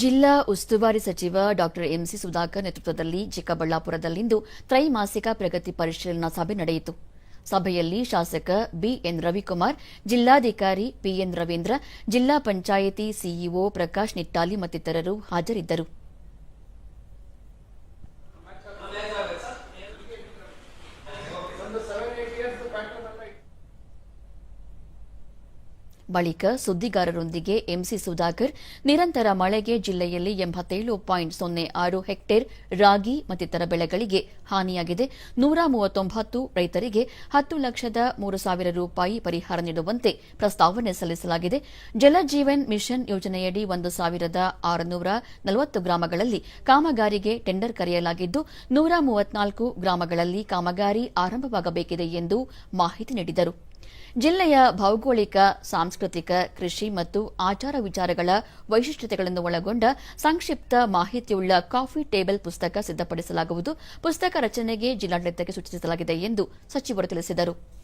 ಜಿಲ್ಲಾ ಉಸ್ತುವಾರಿ ಸಚಿವ ಡಾ ಎಂಸಿ ಸುಧಾಕರ್ ನೇತೃತ್ವದಲ್ಲಿ ಚಿಕ್ಕಬಳ್ಳಾಪುರದಲ್ಲಿಂದು ತ್ರೈಮಾಸಿಕ ಪ್ರಗತಿ ಪರಿಶೀಲನಾ ಸಭೆ ನಡೆಯಿತು. ಸಭೆಯಲ್ಲಿ ಶಾಸಕ ಬಿಎನ್ ರವಿಕುಮಾರ್, ಜಿಲ್ಲಾಧಿಕಾರಿ ಪಿಎನ್ ರವೀಂದ್ರ, ಜಿಲ್ಲಾ ಪಂಚಾಯಿತಿ ಸಿಇಒ ಪ್ರಕಾಶ್ ನಿಟ್ಟಾಲಿ ಮತ್ತಿತರರು ಹಾಜರಿದ್ದರು. ಬಳಿಕ ಸುದ್ದಿಗಾರರೊಂದಿಗೆ ಎಂಸಿ ಸುಧಾಕರ್, ನಿರಂತರ ಮಳೆಗೆ ಜಿಲ್ಲೆಯಲ್ಲಿ ಎಂಬತ್ತೇಳು ಪಾಯಿಂಟ್ ಸೊನ್ನೆ ಆರು ಹೆಕ್ಟೇರ್ ರಾಗಿ ಮತ್ತಿತರ ಬೆಳೆಗಳಿಗೆ ಹಾನಿಯಾಗಿದೆ. ನೂರ ಮೂವತ್ತೊಂಬತ್ತು ರೈತರಿಗೆ ಹತ್ತು ಲಕ್ಷದ ಮೂರು ಸಾವಿರ ರೂಪಾಯಿ ಪರಿಹಾರ ನೀಡುವಂತೆ ಪ್ರಸ್ತಾವನೆ ಸಲ್ಲಿಸಲಾಗಿದೆ. ಜಲಜೀವನ್ ಮಿಷನ್ ಯೋಜನೆಯಡಿ ಒಂದು ಸಾವಿರದ ಆರುನೂರ ನಲವತ್ತು ಗ್ರಾಮಗಳಲ್ಲಿ ಕಾಮಗಾರಿಗೆ ಟೆಂಡರ್ ಕರೆಯಲಾಗಿದ್ದು, ನೂರ ಮೂವತ್ನಾಲ್ಕು ಗ್ರಾಮಗಳಲ್ಲಿ ಕಾಮಗಾರಿ ಆರಂಭವಾಗಬೇಕಿದೆ ಎಂದು ಮಾಹಿತಿ ನೀಡಿದರು. ಜಿಲ್ಲೆಯ ಭೌಗೋಳಿಕ, ಸಾಂಸ್ಕೃತಿಕ, ಕೃಷಿ ಮತ್ತು ಆಚಾರ ವಿಚಾರಗಳ ವೈಶಿಷ್ಟ್ಯತೆಗಳನ್ನು ಒಳಗೊಂಡ ಸಂಕ್ಷಿಪ್ತ ಮಾಹಿತಿಯುಳ್ಳ ಕಾಫಿ ಟೇಬಲ್ ಪುಸ್ತಕ ಸಿದ್ದಪಡಿಸಲಾಗುವುದು ಪುಸ್ತಕ ರಚನೆಗೆ ಜಿಲ್ಲಾಡಳಿತಕ್ಕೆ ಸೂಚಿಸಲಾಗಿದೆ ಎಂದು ಸಚಿವರು ತಿಳಿಸಿದರು.